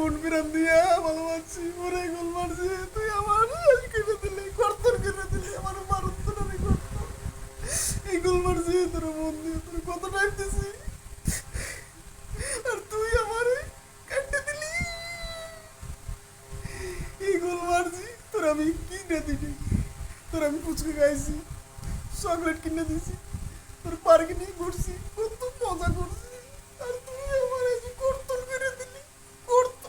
মন বিরাম দিয়া ভালোবাসছি ওরে গোল মারছি। তুই আমার শেষ করে দিলি কর্তন করে দিলি, আমার মারত না রে এই গোল মারছি তোর মন দিয়ে, তোর কত টাইম দিছি। আর তুই আমারে কাটতে দিলি। এই গোল মারছি, তোর আমি কিনে দিবি তোর আমি ফুচকা খাইছি চকলেট কিনে দিছি, তোর পার্কে নিয়ে ঘুরছি, কত মজা করছি আর তুই আমার এই যে কর্তন করে দিলি কর্তন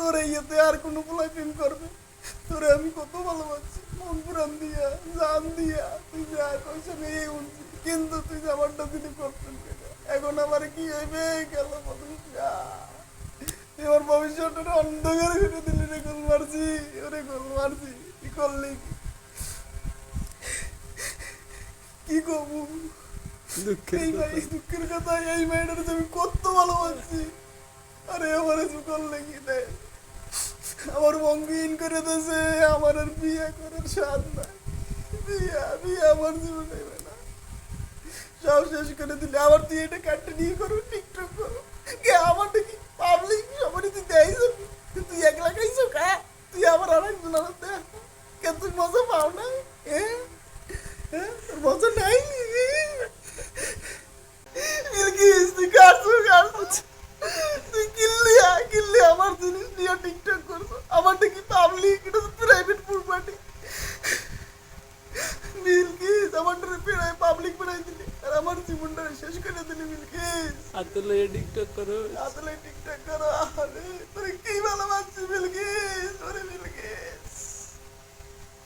তোর ইয়েতে আর কোনো পোলাই প্রেম করবে? তোরে আমি কত ভালোবাসি। মন পুরান দিয়া জান দিয়া তুই যা কইছে আমি এই উনছি। কিন্তু তুই জামারটা দিলি করতেন এখন আমার কি হইবে? গেল আমার ভবিষ্যৎটা অন্ধকার করে দিলি রে গোল মারছি ওরে গোল মারছি কি করলি? কি? কবু এই ভাই দুঃখের কথা। এই মেয়েটার আমি কত ভালোবাসি। আরে আমার করলে কি দেয়? আমার বঙ্গিন করে দিয়েছে, আমার আর বিয়ে করার স্বাদ নাই। বিয়া, বিয়ে আমার জীবনে সব শেষ করে দিলে আবার তুই এটা কন্টিনিউ করো টিকটক করো। কে আমারটা কি পাবলিক সবারই তুই দেয় তুই একলা খাইছো কা তুই আবার আর একজন আমার দেখ। কে তুই মজা পাও না হ্যাঁ হ্যাঁ তোর মজা নাই বিলকিস তুই কাটছো কাটছো তুই কিনলি কিনলি আমার জিনিস নিয়ে টিকটক করছ আমারটা কি পাবলিক এটা তো প্রাইভেট প্রপার্টি বিলকিস আমারটা প্রায় পাবলিক বানাই দিলি আর আমার জীবনটা শেষ করে দিলি বিলকিস হাতে লইয়া